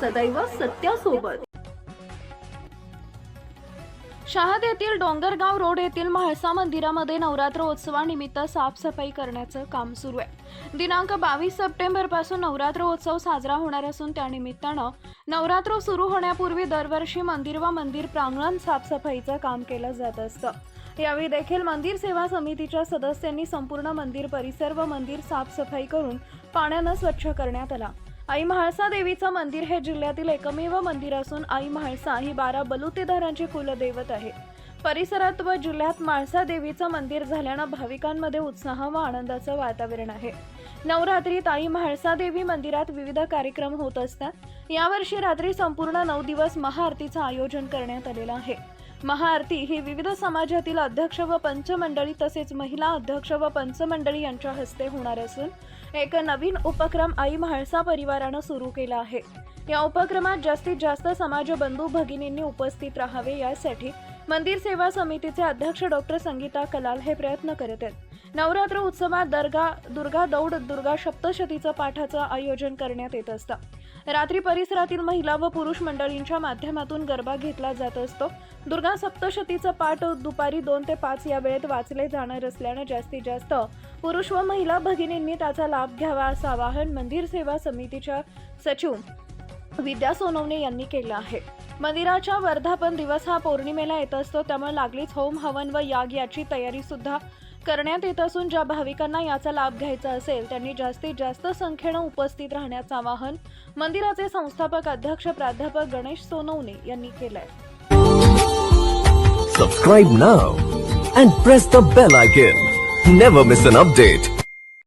सदैव सत्यासोबत. शहाद येथील डोंगरगाव रोड येथील म्हाळसा मंदिरामध्ये नवरात्र उत्सवानिमित्त साफसफाई करण्याचं काम सुरू आहे. दिनांक बावीस सप्टेंबरपासून नवरात्र उत्सव साजरा होणार असून त्यानिमित्तानं नवरात्र सुरू होण्यापूर्वी दरवर्षी मंदिर व मंदिर प्रांगण साफसफाईचं काम केलं जात असतं. यावेळी देखील मंदिर सेवा समितीच्या सदस्यांनी संपूर्ण मंदिर परिसर व मंदिर साफसफाई करून पाण्यानं स्वच्छ करण्यात आला. आई म्हाळसा देवीचं मंदिर हे जिल्ह्यातील एकमेव मंदिर असून आई म्हाळसा ही बारा बलुतेदारांची कुलदैवत आहे. परिसरात व जिल्ह्यात म्हाळसा देवीचं मंदिर झाल्यानं भाविकांमध्ये उत्साह व आनंदाचं वातावरण आहे. नवरात्रीत आई म्हाळसा देवी मंदिरात विविध कार्यक्रम होत असतात. यावर्षी रात्री संपूर्ण नऊ दिवस महाआरतीचं आयोजन करण्यात आलेलं आहे. महाआरती ही विविध समाजातील अध्यक्ष व पंचमंडळी तसेच महिला अध्यक्ष व पंचमंडळी यांच्या हस्ते होणार असून एक नवीन उपक्रम आई म्हाळसा परिवारानं सुरू केला आहे. या उपक्रमात जास्तीत जास्त समाज बंधू भगिनींनी उपस्थित राहावे यासाठी मंदिर सेवा समितीचे अध्यक्ष डॉक्टर संगीता कलाल हे प्रयत्न करत आहेत. नवरात्र उत्सवात दर्गा दुर्गा दौड दुर्गा सप्तशतीचं पाठाचं आयोजन करण्यात येत असतं. रात्री परिसरातील महिला व पुरुष मंडळींच्या माध्यमातून गरबा घेतला जात असतो. दुर्गा सप्तशतीचं पाठ दुपारी दोन ते पाच या वेळेत वाचले जाणार असल्यानं जास्तीत जास्त पुरुष व महिला भगिनींनी त्याचा लाभ घ्यावा असं आवाहन मंदिर सेवा समितीच्या सचिव विद्या सोनवणे यांनी केलं आहे. मंदिराच्या वर्धापन दिवस हा पौर्णिमेला येत असतो त्यामुळे लागलीच होम हवन व याग याची तयारी सुद्धा करण्यात येत असून ज्या भाविकांना याचा लाभ घ्यायचा असेल त्यांनी जास्तीत जास्त संख्येनं उपस्थित राहण्याचं आवाहन मंदिराचे संस्थापक अध्यक्ष प्राध्यापक गणेश सोनवणे यांनी केलंय. Subscribe now and press the bell icon never miss an update